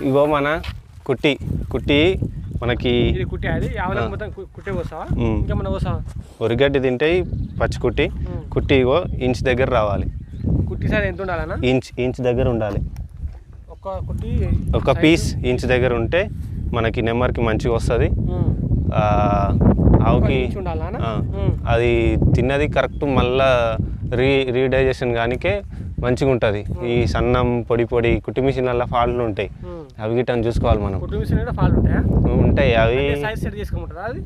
ఇగో మన కుట్టి కుట్టి మనకి ఒరిగడ్డి తింటే పచ్చి కుట్టి. కుట్టి ఇగో ఇంచ్ దగ్గర రావాలి. కుట్టి సైజ్ ఎంత ఉండాలన్నా? ఇంచ్ ఇంచ్ దగ్గర ఉండాలి. ఒక్క కుట్టి ఒక పీస్ ఇంచ్ దగ్గర ఉంటే మనకి నెంబర్కి మంచిగా వస్తుంది. ఆవుకి. అది తిన్నది కరెక్ట్ మళ్ళా రీ రీడైజెషన్ కానికే మంచిగా ఉంటుంది ఈ సన్నం పొడి పొడి కుట్టి మిషన్లలో ఫాల్ట్లు ఉంటాయి. అవి గిట్టని చూసుకోవాలి మనం. మిషన్ ఉంటాయా? అవి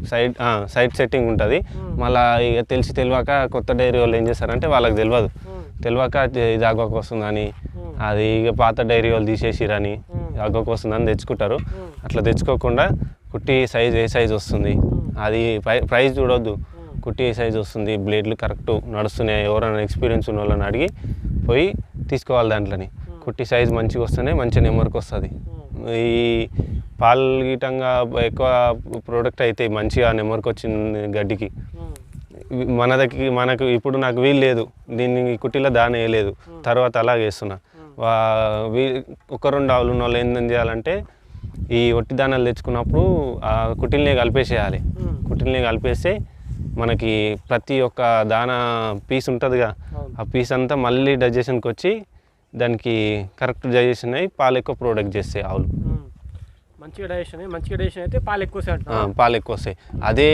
సైడ్ సైడ్ సెట్టింగ్ ఉంటుంది. మళ్ళీ ఇక తెలిసి తెలియక కొత్త డైరీ వాళ్ళు ఏం చేస్తారంటే వాళ్ళకి తెలియదు. తెలియక ఇది ఆగోకు వస్తుందని. అది ఇక పాత డైరీ వాళ్ళు తీసేసిరని. ఆగోకు వస్తుందని తెచ్చుకుంటారు. అట్లా తెచ్చుకోకుండా కుట్టి సైజ్ ఏ సైజ్ వస్తుంది? అది ప్రై ప్రైస్ చూడొద్దు. కుట్టి ఏ సైజ్ వస్తుంది? బ్లేడ్లు కరెక్ట్ నడుస్తున్నాయి? ఎవరైనా ఎక్స్పీరియన్స్ ఉన్న వాళ్ళని అడిగి పోయి తీసుకోవాలి దాంట్లోని. కుట్టి సైజ్ మంచిగా వస్తేనే మంచి నెంబర్కి వస్తుంది ఈ పాలు గీటంగా ఎక్కువ ప్రోడక్ట్ అయితే మంచిగా నెంబర్కి వచ్చింది గడ్డికి. ఉమ్. ఇవి మన దగ్గర మనకు ఇప్పుడు నాకు వీలు లేదు. దీన్ని కుట్టిలో దాని వేయలేదు. తర్వాత అలాగే వేస్తున్నా ఒక రెండు ఆవులు ఉన్న వాళ్ళు ఏం చేయాలంటే ఈ ఒట్టి దానాలు తెచ్చుకున్నప్పుడు ఆ కుట్టిల్ని కలిపేసేయాలి. ఉమ్. కుట్టిల్ని కలిపేస్తే మనకి ప్రతి ఒక్క దానా పీస్ ఉంటుందిగా. ఆ పీస్ అంతా మళ్ళీ డైజెషన్కి వచ్చి దానికి కరెక్ట్ డైజెషన్ అయ్యి పాలు ఎక్కువ ప్రోడక్ట్ చేస్తాయి ఆవులు. మంచిగా డైజెషన్ మంచిగా డైజెషన్ అయితే పాలు ఎక్కువ పాలు ఎక్కువ వస్తాయి. అదే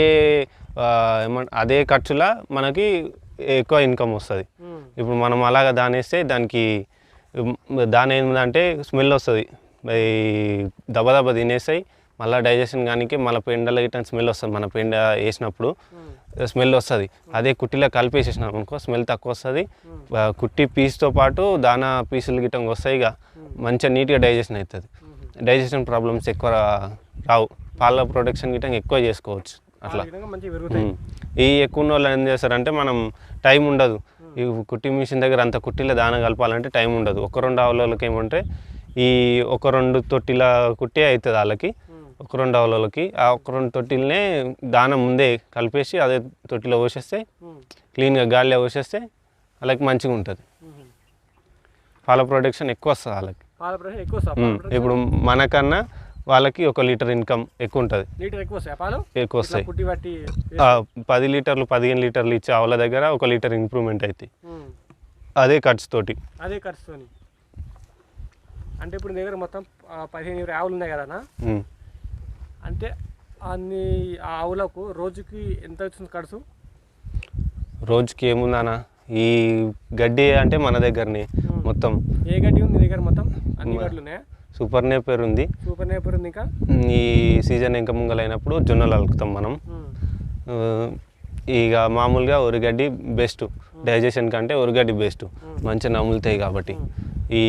అదే ఖర్చులా మనకి ఎక్కువ ఇన్కమ్ వస్తుంది. ఇప్పుడు మనం అలాగ దానేస్తే దానికి దాని ఏంటంటే స్మెల్ వస్తుంది. ఈ దబ దబ తినేస్తాయి. మళ్ళీ డైజెషన్ కానీ మళ్ళీ పెండలో గిట్ట స్మెల్ వస్తుంది. మన పెండ వేసినప్పుడు. స్మెల్ వస్తుంది. అదే కుట్టిలో కలిపేసేసినాం అనుకో స్మెల్ తక్కువ వస్తుంది కుట్టి పీస్తో పాటు దానా పీసులు గిట్టం వస్తాయి ఇక మంచిగా నీట్గా డైజెషన్ అవుతుంది డైజెషన్ ప్రాబ్లమ్స్ ఎక్కువ రావు. పాల ప్రొడక్షన్ గిట్టం ఎక్కువ చేసుకోవచ్చు. అట్లా. ఈ ఎక్కువ ఉన్న వాళ్ళు ఏం చేస్తారంటే మనం టైం ఉండదు. ఈ కుట్టి మిషన్ దగ్గర అంత కుట్టిలో దాన కలపాలంటే టైం ఉండదు. ఒక రెండు ఆవులకి ఏమంటే ఈ ఒక రెండు తొట్టిల కుట్టి అవుతుంది వాళ్ళకి. ఒక రెండు ఆవులకి ఆ ఒక రెండు తొట్టిలనే దాన ముందే కలిపేసి అదే తొట్టిలో పోసేస్తే. క్లీన్గా గాలిలో పోసేస్తే వాళ్ళకి మంచిగా ఉంటుంది. పాల ప్రొడక్షన్ ఎక్కువ వస్తుంది వాళ్ళకి పాల ఎక్కువ. ఇప్పుడు మనకన్నా వాళ్ళకి ఒక లీటర్ ఇన్కమ్ ఎక్కువ ఉంటుంది లీటర్ ఎక్కువ వస్తాయి పాలు ఎక్కువ పది లీటర్లు పదిహేను లీటర్లు ఇచ్చే ఆవుల దగ్గర ఒక లీటర్ ఇంప్రూవ్మెంట్ అవుతాయి ఉమ్. అదే ఖర్చుతోటి అదే ఖర్చుతోని అంటే ఇప్పుడు దగ్గర మొత్తం పదిహేను ఆవులు ఉన్నాయి కదా. అంటే అన్ని ఆ ఆవులకు రోజుకి ఎంత వచ్చింది ఖర్చు రోజుకి ఏముందనా ఈ గడ్డి అంటే మన దగ్గరనే మొత్తం. ఏ గడ్డి ఉంది దగ్గర మొత్తం? అన్ని గడ్డలు ఉన్నాయా సూపర్ నేపర్ ఉంది. సూపర్ నేపర్ ఉంది ఇంకా? ఈ సీజన్ ఇంకా ముంగలైనప్పుడు జొన్నలు అలుకుతాం మనం. ఇక మామూలుగా ఒరిగడ్డి బెస్ట్ డైజెషన్ కంటే ఒరిగడ్డి బెస్ట్ మంచిగా నములుతాయి కాబట్టి. ఈ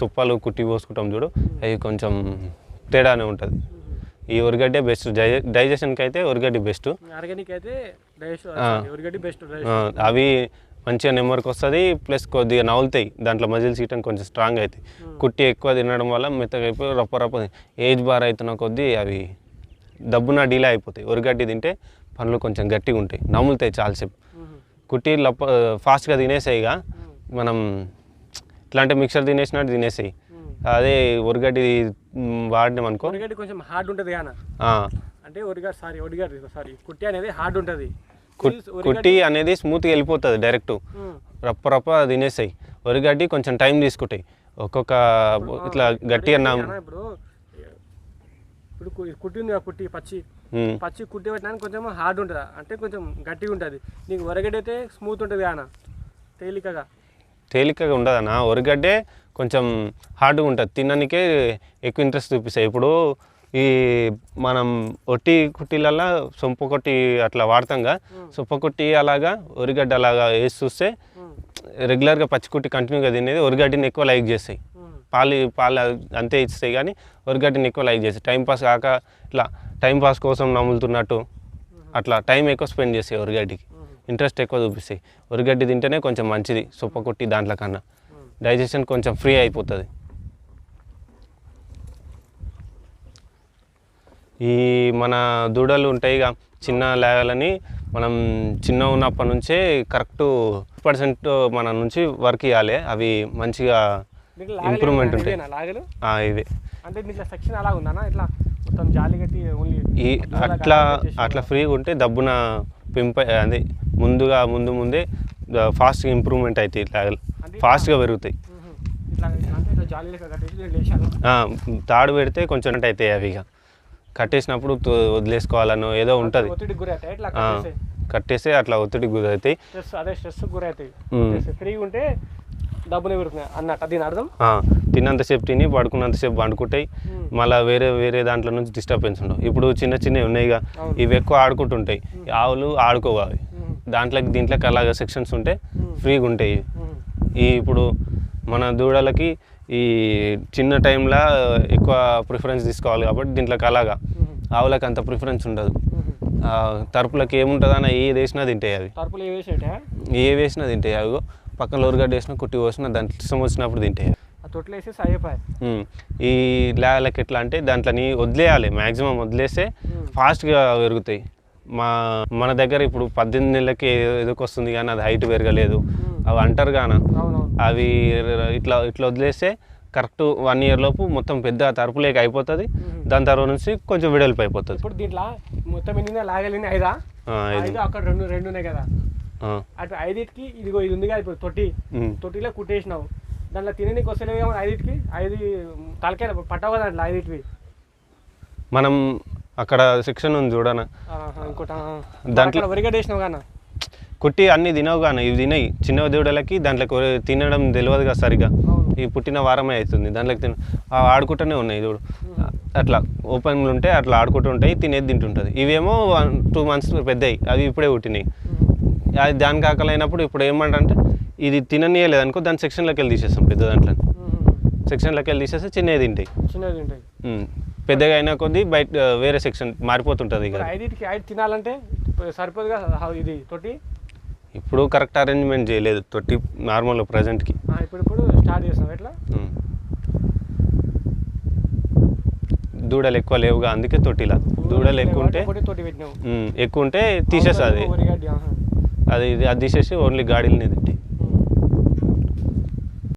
సుప్పాలు కుట్టి పోసుకుంటాం చూడు అవి కొంచెం తేడానే ఉంటుంది. ఈ ఒరిగడ్డే బెస్ట్. డైజెషన్కి అయితే బెస్ట్. ఆర్గానిక్ అయితే. ఎవరిగడ్డి బెస్ట్ అవి మంచిగా నెమ్మరికి వస్తుంది ప్లస్ కొద్దిగా నవ్వులుతాయి దాంట్లో మజిల్ సీటం కొంచెం స్ట్రాంగ్ అవుతాయి కుట్టి ఎక్కువ తినడం వల్ల మెత్తగా అయిపోయి రప్ప రప్ప ఏజ్ బార్ అవుతున్న కొద్దీ అవి దబ్బున డీలే అయిపోతాయి. ఒరిగడ్డి తింటే పనులు కొంచెం గట్టిగా ఉంటాయి. నములుతాయి చాలాసేపు. కుట్టి లప్ప ఫాస్ట్గా తినేసాయిగా మనం ఇట్లాంటి మిక్సర్ తినేసినట్టు తినేసాయి. అదే ఒరిగడ్డి మ్, వాడినాం అనుకో. ఒరిగడ్డి కొంచెం హార్డ్ ఉంటుంది కాన అంటే ఒరిగడ్డి సారీ ఒరిగడ్డి సారీ కుట్టి అనేది హార్డ్ ఉంటుంది. కుట్- కుట్టి అనేది స్మూత్గా వెళ్ళిపోతుంది డైరెక్ట్ రప్ప రప్ప తినేసాయి ఒరిగడ్డి కొంచెం టైం తీసుకుంటాయి. ఒక్కొక్క ఇట్లా గట్టిగా నా ఇప్పుడు? ఇప్పుడు కు- కుట్టి ఉంది కదా కుట్టి పచ్చి. పచ్చి కుట్టి పెట్టడానికి కొంచెం హార్డ్ ఉంటుంది? అంటే కొంచెం గట్టిగా ఉంటుంది. నీకు ఒరగడ్డి అయితే స్మూత్ ఉంటుంది కాన తేలికగా. తేలికగా ఉండదన్న. ఒరిగడ్డే కొంచెం హార్డ్గా ఉంటుంది. తినడానికే ఎక్కువ ఇంట్రెస్ట్ చూపిస్తాయి. ఇప్పుడు ఈ మనం ఒట్టి కుట్టిలల్లా సొంప కొట్టి అట్లా వాడతాంగా సొంప కొట్టి అలాగా ఒరిగడ్డ అలాగా వేసి చూస్తే రెగ్యులర్గా పచ్చి కుట్టి కంటిన్యూగా తినేది ఒరిగడ్డిని ఎక్కువ లైక్ చేస్తాయి. పాలు పాలు అంతే ఇస్తాయి కానీ ఒరిగడ్డిని ఎక్కువ లైక్ చేస్తాయి. టైం పాస్ కాక ఇట్లా టైం పాస్ కోసం నములుతున్నట్టు అట్లా టైం ఎక్కువ స్పెండ్ చేస్తాయి ఒరిగడ్డికి. ఇంట్రెస్ట్ ఎక్కువ చూపిస్తాయి. ఒరిగడ్డి తింటేనే కొంచెం మంచిది సొప్ప కొట్టి దాంట్లో కన్నా. డైజెషన్ కొంచెం ఫ్రీ అయిపోతుంది. ఈ మన దూడలు ఉంటాయి ఇక చిన్న లేగలని మనం చిన్న ఉన్నప్పటి నుంచే కరెక్ట్ పర్సెంట్ మన నుంచి వర్క్ ఇవ్వాలి అవి మంచిగా లాగలు ఇంప్రూవ్మెంట్ ఉంటాయి. లాగలు? ఇవే. అంటే దీంట్లో సెక్షన్ అలా ఉందన్నా ఇట్లా మొత్తం జాలి కట్టి ఓన్లీ ఈ అట్లా అట్లా ఫ్రీగా ఉంటే దబ్బున పెంప అదే ముందుగా ముందు ముందే ఫాస్ట్గా ఇంప్రూవ్మెంట్ అవుతాయి అంటే ఫాస్ట్గా పెరుగుతాయి. అంటే దీంట్లో తాడు పెడితే కొంచెం అవుతాయి అవి ఇక. కట్టేసినప్పుడు వదిలేసుకోవాలనో ఏదో ఉంటుంది. కట్టేస్తే అట్లా ఒత్తిడి గురవుతాయి. అదే స్ట్రెస్ గురి అవుతాయి మ్మ్. ఫ్రీగా ఉంటే పెరుగుతున్నాయి అన్నట్టు దీని అర్థం? తిన్నంతసేపు తిని పడుకున్నంతసేపు పండుకుంటాయి. మళ్ళీ వేరే వేరే దాంట్లో నుంచి డిస్టర్బెన్స్ ఉండవు. ఇప్పుడు చిన్న చిన్నవి ఉన్నాయి ఇక. అవును. ఇవి ఎక్కువ ఆడుకుంటుంటాయి. ఆవులు ఆడుకోవు అవి మ్మ్. దాంట్లోకి అలాగా సెక్షన్స్ ఉంటే. ఫ్రీగా ఉంటాయి. ఈ ఇప్పుడు మన దూడలకి ఈ చిన్న టైంలో ఎక్కువ ప్రిఫరెన్స్ తీసుకోవాలి కాబట్టి దీంట్లోకి అలాగా. ఆవులకు అంత ప్రిఫరెన్స్ ఉండదు. తరుపులకి ఏముంటుందన్న ఏ వేసినా తింటాయి అవి. ఏ వేసినా తింటాయి అవి. పక్కన లోరుగడ్డ వేసినా కుట్టి పోసినా దాంట్లో ఇష్టం వచ్చినప్పుడు తింటాయి. ఈ లాగలకి ఎట్లా అంటే దాంట్లోని వదిలేయాలి. మ్యాక్సిమం వదిలేస్తే. ఫాస్ట్గా పెరుగుతాయి. మా మన దగ్గర ఇప్పుడు పద్దెనిమిది నెలలకి ఎదుకొస్తుంది కానీ అది హైట్ పెరగలేదు. మ్మ్. అవి అంటారు కానీ అవి ఇట్లా ఇట్లా వదిలేస్తే కరెక్ట్ వన్ ఇయర్ లోపు మొత్తం పెద్ద తరుపులేక అయిపోతుంది. మ్మ్. దాని తర్వాత నుంచి కొంచెం వెడల్పు అయిపోతుంది. ఇప్పుడు దీంట్లో మొత్తం ఎన్ని లాగలిని ఐదా. ఐదు. అక్కడ రెండు రెండు ఉన్నాయి కదా. అటు ఐదింటికి ఇదిగో ఇది ఉంది కదా ఇప్పుడు తొట్టి. ఉమ్. తొట్టిలో కుట్టేసినావు. దాంట్లో తిననీకి వస్తలేవు కదా ఐదింటికి? ఐదు తలకాయ పట్టవు కదా దాంట్లో ఐదింటివి. మనం అక్కడ సెక్షన్ ఉంది చూడన. దాంట్లో- కుట్టి అన్ని తినవు కానీ ఇవి తినయి. చిన్న దూడలకి దాంట్లో తినడం తెలియదు కదా సరిగా ఈ పుట్టిన వారమే అవుతుంది. దాంట్లోకి తిన ఆడుకుంటూనే ఉన్నాయి చూడు. అట్లా ఓపెన్లు ఉంటే అట్లా ఆడుకుంటూ ఉంటాయి తినేది తింటుంటుంది. ఇవేమో వన్ టూ మంత్స్ పెద్దవి అవి ఇప్పుడే పుట్టినాయి. అది దాని కాకలైనప్పుడు ఇప్పుడు ఏమంటే ఇది తిననీయలేదు అనుకో దాని సెక్షన్లోకి వెళ్ళి తీసేస్తాం పెద్ద దాంట్లో. సెక్షన్లోకి వెళ్ళి తీసేస్తే చిన్నవి తింటాయి. చిన్నది ఉంటాయి ఉమ్. పెద్దగా అయినా కొద్దీ బయట వేరే సెక్షన్ మారిపోతుంటుంది ఇక. ఐదింటికి ఐదు తినాలంటే సరిపోదుగా హౌ- ఇది తొట్టి? ఇప్పుడు కరెక్ట్ అరేంజ్మెంట్ చేయలేదు తొట్టి నార్మల్ ప్రజెంట్కి. ఇప్పుడు ఇప్పుడు స్టార్ట్ చేస్తాం ఎట్లా? దూడలు ఎక్కువ లేవుగా అందుకే తొట్టిలా. దూడలు ఎక్కువ ఉంటే ఎక్కువ ఉంటే తీసేస్తుంది. అది. అది తీసేసి ఓన్లీ గాడీలని తింటాయి